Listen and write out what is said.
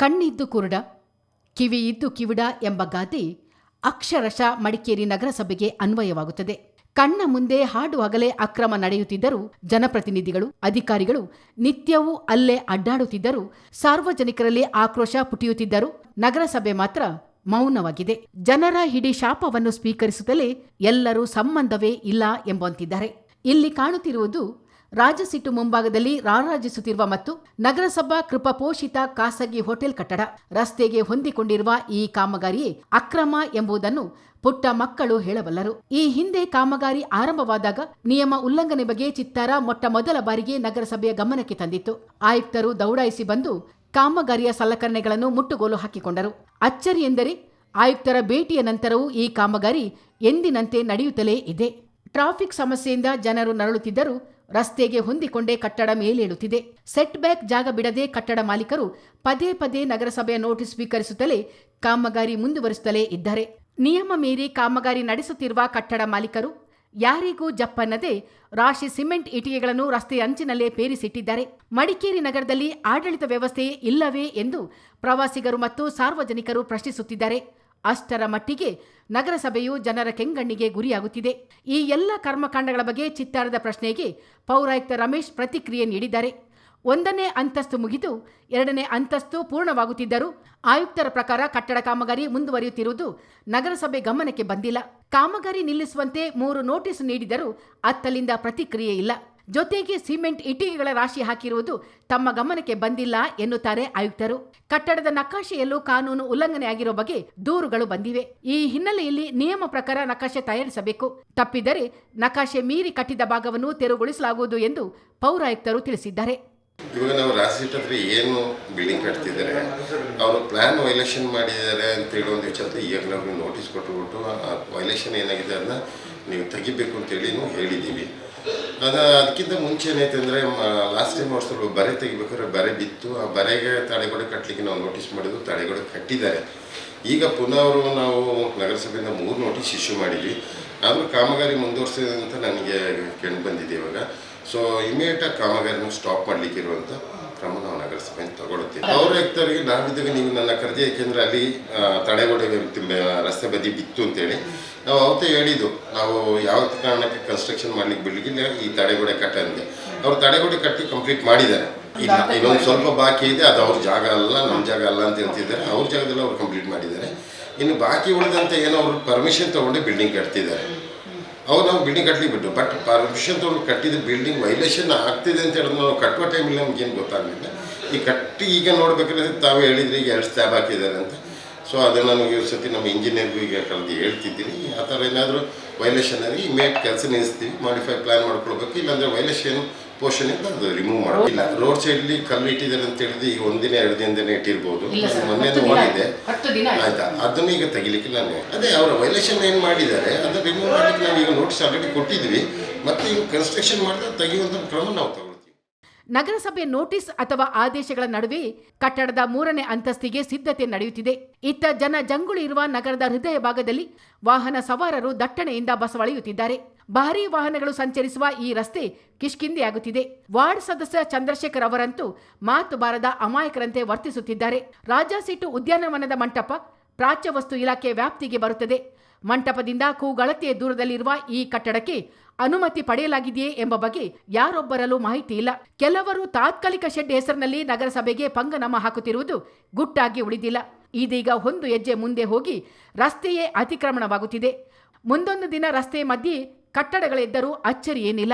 ಕಣ್ಣಿದ್ದು ಕುರುಡ, ಕಿವಿಯಿದ್ದು ಕಿವಿಡ ಎಂಬ ಗಾದೆ ಅಕ್ಷರಶಃ ಮಡಿಕೇರಿ ನಗರಸಭೆಗೆ ಅನ್ವಯವಾಗುತ್ತದೆ. ಕಣ್ಣ ಮುಂದೆ ಹಾಡು ಹಗಲೇ ಅಕ್ರಮ ನಡೆಯುತ್ತಿದ್ದರೂ ಜನಪ್ರತಿನಿಧಿಗಳು, ಅಧಿಕಾರಿಗಳು ನಿತ್ಯವೂ ಅಲ್ಲೇ ಅಡ್ಡಾಡುತ್ತಿದ್ದರೂ ಸಾರ್ವಜನಿಕರಲ್ಲಿ ಆಕ್ರೋಶ ಪುಟಿಯುತ್ತಿದ್ದರೂ ನಗರಸಭೆ ಮಾತ್ರ ಮೌನವಾಗಿದೆ. ಜನರ ಹಿಡಿ ಶಾಪವನ್ನು ಸ್ವೀಕರಿಸುತ್ತಲೇ ಎಲ್ಲರೂ ಸಂಬಂಧವೇ ಇಲ್ಲ ಎಂಬಂತಿದ್ದಾರೆ. ಇಲ್ಲಿ ಕಾಣುತ್ತಿರುವುದು ರಾಜಸಿಟ್ಟು ಮುಂಭಾಗದಲ್ಲಿ ರಾರಾಜಿಸುತ್ತಿರುವ ಮತ್ತು ನಗರಸಭಾ ಕೃಪಪೋಷಿತ ಖಾಸಗಿ ಹೋಟೆಲ್ ಕಟ್ಟಡ ರಸ್ತೆಗೆ ಹೊಂದಿಕೊಂಡಿರುವ ಈ ಕಾಮಗಾರಿಯೇ ಅಕ್ರಮ ಎಂಬುದನ್ನು ಪುಟ್ಟ ಮಕ್ಕಳು ಹೇಳಬಲ್ಲರು. ಈ ಹಿಂದೆ ಕಾಮಗಾರಿ ಆರಂಭವಾದಾಗ ನಿಯಮ ಉಲ್ಲಂಘನೆ ಬಗ್ಗೆ ಚಿತ್ತಾರ ಮೊಟ್ಟ ಮೊದಲ ಬಾರಿಗೆ ನಗರಸಭೆಯ ಗಮನಕ್ಕೆ ತಂದಿತ್ತು. ಆಯುಕ್ತರು ದೌಡಾಯಿಸಿ ಬಂದು ಕಾಮಗಾರಿಯ ಸಲಕರಣೆಗಳನ್ನು ಮುಟ್ಟುಗೋಲು ಹಾಕಿಕೊಂಡರು. ಅಚ್ಚರಿ ಎಂದರೆ ಆಯುಕ್ತರ ಭೇಟಿಯ ನಂತರವೂ ಈ ಕಾಮಗಾರಿ ಎಂದಿನಂತೆ ನಡೆಯುತ್ತಲೇ ಇದೆ. ಟ್ರಾಫಿಕ್ ಸಮಸ್ಯೆಯಿಂದ ಜನರು ನರಳುತ್ತಿದ್ದರೂ ರಸ್ತೆಗೆ ಹೊಂದಿಕೊಂಡೇ ಕಟ್ಟಡ ಮೇಲೇಳುತ್ತಿದೆ. ಸೆಟ್ ಬ್ಯಾಕ್ ಜಾಗ ಬಿಡದೆ ಕಟ್ಟಡ ಮಾಲೀಕರು ಪದೇ ಪದೇ ನಗರಸಭೆಯ ನೋಟಿಸ್ ಸ್ವೀಕರಿಸುತ್ತಲೇ ಕಾಮಗಾರಿ ಮುಂದುವರಿಸುತ್ತಲೇ ಇದ್ದಾರೆ. ನಿಯಮ ಮೀರಿ ಕಾಮಗಾರಿ ನಡೆಸುತ್ತಿರುವ ಕಟ್ಟಡ ಮಾಲೀಕರು ಯಾರಿಗೂ ಜಪ್ಪನ್ನದೆ ರಾಶಿ ಸಿಮೆಂಟ್ ಇಟಿಗೆಗಳನ್ನು ರಸ್ತೆ ಅಂಚಿನಲ್ಲೇ ಪೇರಿಸಿಟ್ಟಿದ್ದಾರೆ. ಮಡಿಕೇರಿ ನಗರದಲ್ಲಿ ಆಡಳಿತ ವ್ಯವಸ್ಥೆ ಇಲ್ಲವೇ ಎಂದು ಪ್ರವಾಸಿಗರು ಮತ್ತು ಸಾರ್ವಜನಿಕರು ಪ್ರಶ್ನಿಸುತ್ತಿದ್ದಾರೆ. ಅಷ್ಟರ ಮಟ್ಟಿಗೆ ನಗರಸಭೆಯು ಜನರ ಕೆಂಗಣ್ಣಿಗೆ ಗುರಿಯಾಗುತ್ತಿದೆ. ಈ ಎಲ್ಲ ಕರ್ಮಕಾಂಡಗಳ ಬಗ್ಗೆ ಚಿತ್ತಾರದ ಪ್ರಶ್ನೆಗೆ ಪೌರಾಯುಕ್ತ ರಮೇಶ್ ಪ್ರತಿಕ್ರಿಯೆ ನೀಡಿದ್ದಾರೆ. ಒಂದನೇ ಅಂತಸ್ತು ಮುಗಿದು ಎರಡನೇ ಅಂತಸ್ತು ಪೂರ್ಣವಾಗುತ್ತಿದ್ದರೂ ಆಯುಕ್ತರ ಪ್ರಕಾರ ಕಟ್ಟಡ ಕಾಮಗಾರಿ ಮುಂದುವರಿಯುತ್ತಿರುವುದು ನಗರಸಭೆ ಗಮನಕ್ಕೆ ಬಂದಿಲ್ಲ. ಕಾಮಗಾರಿ ನಿಲ್ಲಿಸುವಂತೆ ಮೂರು ನೋಟಿಸ್ ನೀಡಿದರೂ ಅತ್ತಲಿಂದ ಪ್ರತಿಕ್ರಿಯೆ ಇಲ್ಲ. ಜೊತೆಗೆ ಸಿಮೆಂಟ್ ಇಟ್ಟಿಗೆಗಳ ರಾಶಿ ಹಾಕಿರುವುದು ತಮ್ಮ ಗಮನಕ್ಕೆ ಬಂದಿಲ್ಲ ಎನ್ನುತ್ತಾರೆ ಆಯುಕ್ತರು. ಕಟ್ಟಡದ ನಕಾಶೆಯಲ್ಲೂ ಕಾನೂನು ಉಲ್ಲಂಘನೆ ಆಗಿರೋ ಬಗ್ಗೆ ದೂರುಗಳು ಬಂದಿವೆ. ಈ ಹಿನ್ನೆಲೆಯಲ್ಲಿ ನಿಯಮ ಪ್ರಕಾರ ನಕಾಶೆ ತಯಾರಿಸಬೇಕು. ತಪ್ಪಿದರೆ ನಕಾಶೆ ಮೀರಿ ಕಟ್ಟಿದ ಭಾಗವನ್ನು ತೆರವುಗೊಳಿಸಲಾಗುವುದು ಎಂದು ಪೌರಾಯುಕ್ತರು ತಿಳಿಸಿದ್ದಾರೆ. ಇವಾಗ ನಾವು ರಾಶಿ ಹತ್ರ ಏನು ಬಿಲ್ಡಿಂಗ್ ಕಟ್ತಿದ್ದಾರೆ, ಅವರು ಪ್ಲಾನ್ ವೈಲೇಷನ್ ಮಾಡಿದ್ದಾರೆ ಅಂತೇಳಿ ಒಂದು ವಿಚಾರ ಈಗ ನಮಗೆ ನೋಟಿಸ್ ಕೊಟ್ಟುಬಿಟ್ಟು ಆ ವೈಲೇಷನ್ ಏನಾಗಿದೆ ಅದನ್ನ ನೀವು ತೆಗಿಬೇಕು ಅಂತೇಳಿ ಹೇಳಿದ್ದೀವಿ. ಅದ ಅದಕ್ಕಿಂತ ಮುಂಚೆ ಏನೈತೆ ಅಂದರೆ ಲಾಸ್ಟ್ ಟೈಮ್ ಅವ್ರು ಸ್ವಲ್ಪ ಬರೆ ತೆಗಿಬೇಕಾದ್ರೆ ಬರೆ ಬಿತ್ತು. ಆ ಬರೆಗೆ ತಡೆಗೋಡೆ ಕಟ್ಟಲಿಕ್ಕೆ ನಾವು ನೋಟಿಸ್ ಮಾಡಿದ್ವು ತಡೆಗೋಡೆ ಕಟ್ಟಿದ್ದಾರೆ. ಈಗ ಪುನಃ ಅವರು ನಾವು ನಗರಸಭೆಯಿಂದ ಮೂರು ನೋಟಿಸ್ ಇಶ್ಯೂ ಮಾಡಿದ್ವಿ. ಆದರೂ ಕಾಮಗಾರಿ ಮುಂದುವರ್ಸಿದೆ ಅಂತ ನನಗೆ ಕಂಡು ಬಂದಿದೆ ಇವಾಗ. ಸೊ ಇಮಿಡಿಯೇಟಾಗಿ ಕಾಮಗಾರಿನ ಸ್ಟಾಪ್ ಮಾಡಲಿಕ್ಕೆ ಇರುವಂಥ ನಗರಸಭೆ ತಗೊಳ್ಳುತ್ತೆ ಅವರು ತಗೊಳುತ್ತೀವಿ ಅವ್ರ ಆಯುಕ್ತರಿಗೆ ನಾವಿದ್ದಾಗ ನೀವು ನನ್ನ ಕರೆದಿ ಯಾಕೆಂದರೆ ಅಲ್ಲಿ ತಡೆಗೋಡೆ ರಸ್ತೆ ಬದಿ ಬಿತ್ತು ಅಂತೇಳಿ ನಾವು ಅವತ್ತೇ ಹೇಳಿದ್ದು. ನಾವು ಯಾವ ಕಾರಣಕ್ಕೆ ಕನ್ಸ್ಟ್ರಕ್ಷನ್ ಮಾಡ್ಲಿಕ್ಕೆ ಬಿಡ್ಲಿಕ್ಕಿಲ್ಲ ಈ ತಡೆಗೋಡೆ ಕಟ್ಟ ಅಂದೆ. ಅವ್ರು ತಡೆಗೋಡೆ ಕಟ್ಟಿ ಕಂಪ್ಲೀಟ್ ಮಾಡಿದ್ದಾರೆ. ಇಲ್ಲ ಇನ್ನೊಂದು ಸ್ವಲ್ಪ ಬಾಕಿ ಇದೆ ಅದು ಅವ್ರ ಜಾಗ ಅಲ್ಲ ನಮ್ಮ ಜಾಗ ಅಲ್ಲ ಅಂತ ಹೇಳ್ತಿದ್ದಾರೆ. ಅವ್ರ ಜಾಗದಲ್ಲಿ ಅವ್ರು ಕಂಪ್ಲೀಟ್ ಮಾಡಿದ್ದಾರೆ. ಇನ್ನು ಬಾಕಿ ಉಳಿದಂತೆ ಏನೋ ಅವರು ಪರ್ಮಿಷನ್ ತಗೊಂಡು ಬಿಲ್ಡಿಂಗ್ ಕಟ್ತಿದ್ದಾರೆ. ಅವು ನಾವು ಬಿಲ್ಡಿಂಗ್ ಕಟ್ಲಿಕ್ಕೆ ಬಿಟ್ಟು. ಬಟ್ ಪರ್ಮಿಷನ್ ತೊಗೊಂಡು ಕಟ್ಟಿದ ಬಿಲ್ಡಿಂಗ್ ವೈಲೇಷನ್ ಆಗ್ತಿದೆ ಅಂತ ಹೇಳಿದ್ರೆ ನಾವು ಕಟ್ಟುವ ಟೈಮಲ್ಲಿ ನಮ್ಗೇನು ಗೊತ್ತಾಗಲಿಲ್ಲ. ಈ ಕಟ್ಟಿ ಈಗ ನೋಡ್ಬೇಕಾದ್ರೆ ತಾವೇ ಹೇಳಿದ್ರೆ ಈಗ ಎರಡು ಸ್ಟ್ಯಾಬ್ ಹಾಕಿದ್ದಾರೆ ಅಂತ. ಸೊ ಅದನ್ನು ನನಗೆ ಈ ಸತಿ ನಮ್ಮ ಇಂಜಿನಿಯರ್ಗೂ ಈಗ ಕರೆದು ಹೇಳ್ತಿದ್ದೀನಿ. ಆ ಥರ ಏನಾದರೂ ವೈಲೇಷನ್ ಆಗಿ ಇಮೇಟ್ ಕೆಲಸ ನಿಲ್ಲಿಸ್ತೀವಿ ಮಾಡಿಫೈ ಪ್ಲಾನ್ ಮಾಡ್ಕೊಳ್ಬೇಕು. ಇಲ್ಲಾಂದರೆ ವೈಲೇಷನ್ ಪೋರ್ಷನ್ ಇಂದ ಅದು ರಿಮೂವ್ ಮಾಡೋದಿಲ್ಲ ರೋಡ್ ಸೈಡ್ಲಿ ಕಲ್ಲು ಇಟ್ಟಿದ್ದಾರೆ ಅಂತ ಹೇಳಿದ್ರೆ ಈಗ ಒಂದಿನ ಎರಡು ದಿನದಿಂದ ಇಟ್ಟಿರ್ಬೋದು. ಮೊನ್ನೆ ನೋಡಿದೆ ಆಯ್ತಾ. ಅದನ್ನು ಈಗ ತೆಗಿಲಿಕ್ಕೆ ನಾನು ಅದೇ ಅವರ ವೈಲೇಷನ್ ಏನು ಮಾಡಿದ್ದಾರೆ ಅದನ್ನು ರಿಮೂವ್ ಮಾಡಲಿಕ್ಕೆ ನಾವು ಈಗ ನೋಟಿಸ್ ಆಲ್ರೆಡಿ ಕೊಟ್ಟಿದ್ವಿ ಮತ್ತೆ ಈಗ ಕನ್ಸ್ಟ್ರಕ್ಷನ್ ಮಾಡಿದ್ರೆ ತೆಗೆಯುವಂಥ ಕ್ರಮ ನಾವು ನಗರಸಭೆ ನೋಟಿಸ್ ಅಥವಾ ಆದೇಶಗಳ ನಡುವೆ ಕಟ್ಟಡದ ಮೂರನೇ ಅಂತಸ್ತಿಗೆ ಸಿದ್ಧತೆ ನಡೆಯುತ್ತಿದೆ. ಇತ್ತ ಜನ ಜಂಗುಳಿ ಇರುವ ನಗರದ ಹೃದಯ ಭಾಗದಲ್ಲಿ ವಾಹನ ಸವಾರರು ದಟ್ಟಣೆಯಿಂದ ಬಸವಳೆಯುತ್ತಿದ್ದಾರೆ. ಭಾರೀ ವಾಹನಗಳು ಸಂಚರಿಸುವ ಈ ರಸ್ತೆ ಕಿಷ್ಕಿಂದೆಯಾಗುತ್ತಿದೆ ವಾರ್ಡ್ ಸದಸ್ಯ ಚಂದ್ರಶೇಖರ್ ಅವರಂತೂ ಮಾತು ಬಾರದ ಅಮಾಯಕರಂತೆ ವರ್ತಿಸುತ್ತಿದ್ದಾರೆ. ರಾಜಾಸೀಟು ಉದ್ಯಾನವನದ ಮಂಟಪ ಪ್ರಾಚ್ಯ ವಸ್ತು ಇಲಾಖೆ ವ್ಯಾಪ್ತಿಗೆ ಬರುತ್ತದೆ. ಮಂಟಪದಿಂದ ಕೂಗಳತೆಯ ದೂರದಲ್ಲಿರುವ ಈ ಕಟ್ಟಡಕ್ಕೆ ಅನುಮತಿ ಪಡೆಯಲಾಗಿದೆಯೇ ಎಂಬ ಬಗ್ಗೆ ಯಾರೊಬ್ಬರಲ್ಲೂ ಮಾಹಿತಿ ಇಲ್ಲ. ಕೆಲವರು ತಾತ್ಕಾಲಿಕ ಶೆಡ್ ಹೆಸರಿನಲ್ಲಿ ನಗರಸಭೆಗೆ ಪಂಗನಮ ಹಾಕುತ್ತಿರುವುದು ಗುಟ್ಟಾಗಿ ಉಳಿದಿಲ್ಲ. ಇದೀಗ ಒಂದು ಹೆಜ್ಜೆ ಮುಂದೆ ಹೋಗಿ ರಸ್ತೆಯೇ ಅತಿಕ್ರಮಣವಾಗುತ್ತಿದೆ. ಮುಂದೊಂದು ದಿನ ರಸ್ತೆ ಮಧ್ಯೆ ಕಟ್ಟಡಗಳಿದ್ದರೂ ಅಚ್ಚರಿ ಏನಿಲ್ಲ